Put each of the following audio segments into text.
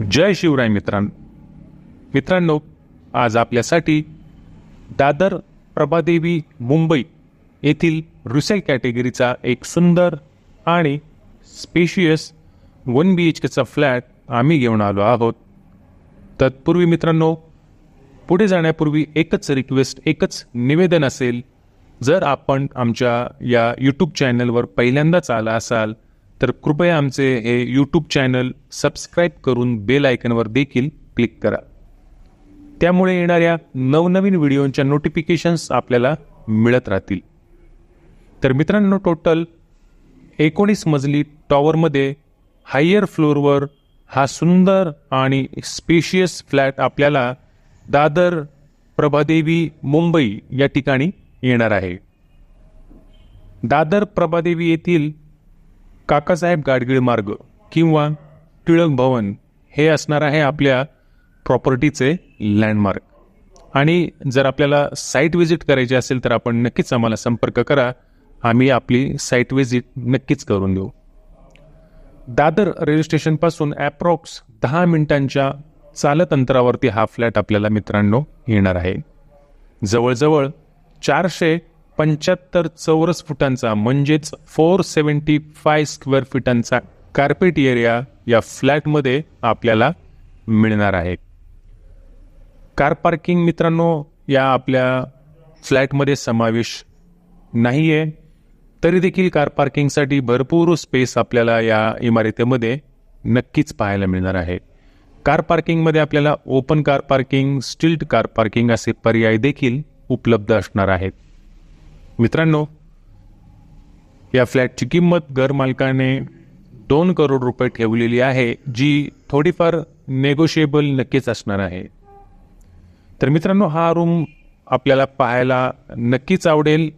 जय शिवराय मित्रांनो मित्रांनो आज आपल्यासाठी दादर प्रभादेवी मुंबई येथील रुसेल कॅटेगरीचा एक सुंदर आणि स्पेशियस वन बी एच केचा फ्लॅट आम्ही घेऊन आलो आहोत. तत्पूर्वी मित्रांनो पुढे जाण्यापूर्वी एकच रिक्वेस्ट एकच निवेदन असेल जर आपण आमच्या या यूट्यूब चॅनलवर पहिल्यांदाच आला असाल तर कृपया आमचे हे यूट्यूब चॅनल सबस्क्राईब करून बेल आयकनवर देखील क्लिक करा. त्यामुळे येणाऱ्या नवनवीन व्हिडिओच्या नोटिफिकेशन्स आपल्याला मिळत राहतील. तर मित्रांनो टोटल एकोणीस मजली टॉवरमध्ये हायर फ्लोअरवर हा सुंदर आणि स्पेशियस फ्लॅट आपल्याला दादर प्रभादेवी मुंबई या ठिकाणी येणार आहे. दादर प्रभादेवी येथील काकासाहेब गाडगीळ मार्ग किंवा टिळक भवन हे असणार आहे आपल्या प्रॉपर्टीचे लँडमार्क आणि जर आपल्याला साईट व्हिजिट करायची असेल तर आपण नक्कीच आम्हाला संपर्क करा. आम्ही आपली साईट व्हिजिट नक्कीच करून देऊ. दादर रेल्वे स्टेशनपासून ॲप्रॉक्स दहा मिनिटांच्या चालत अंतरावरती हा फ्लॅट आपल्याला मित्रांनो येणार आहे. जवळजवळ चारशे पंच्याहत्तर चौरस फुटांचा म्हणजेच फोर सेवन्टी फाय स्क्वेअर फीटांचा कार्पेट एरिया या फ्लॅटमध्ये आपल्याला मिळणार आहे. कार पार्किंग मित्रांनो या आपल्या फ्लॅटमध्ये समावेश नाही आहे तरी देखील कार पार्किंगसाठी भरपूर स्पेस आपल्याला या इमारतीमध्ये नक्कीच पाहायला मिळणार आहे. कार पार्किंगमध्ये आपल्याला open car parking stilt car parking असे पर्याय देखील उपलब्ध असणार आहेत. मित्रांनो या फ्लॅटची किंमत घरमालकाने दोन करोड रुपये ठेवलेली आहे जी थोडीफार नेगोशिएबल नक्कीच असणार आहे. तर मित्रांनो हा रूम आपल्याला पाहायला नक्कीच आवडेल.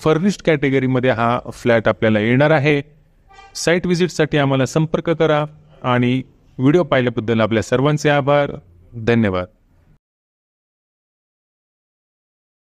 फर्निश्ड कॅटेगरीमध्ये हा फ्लॅट आपल्याला येणार आहे. साईट व्हिजिटसाठी आम्हाला संपर्क करा आणि व्हिडिओ पाहिल्याबद्दल आपल्या सर्वांचे आभार. धन्यवाद.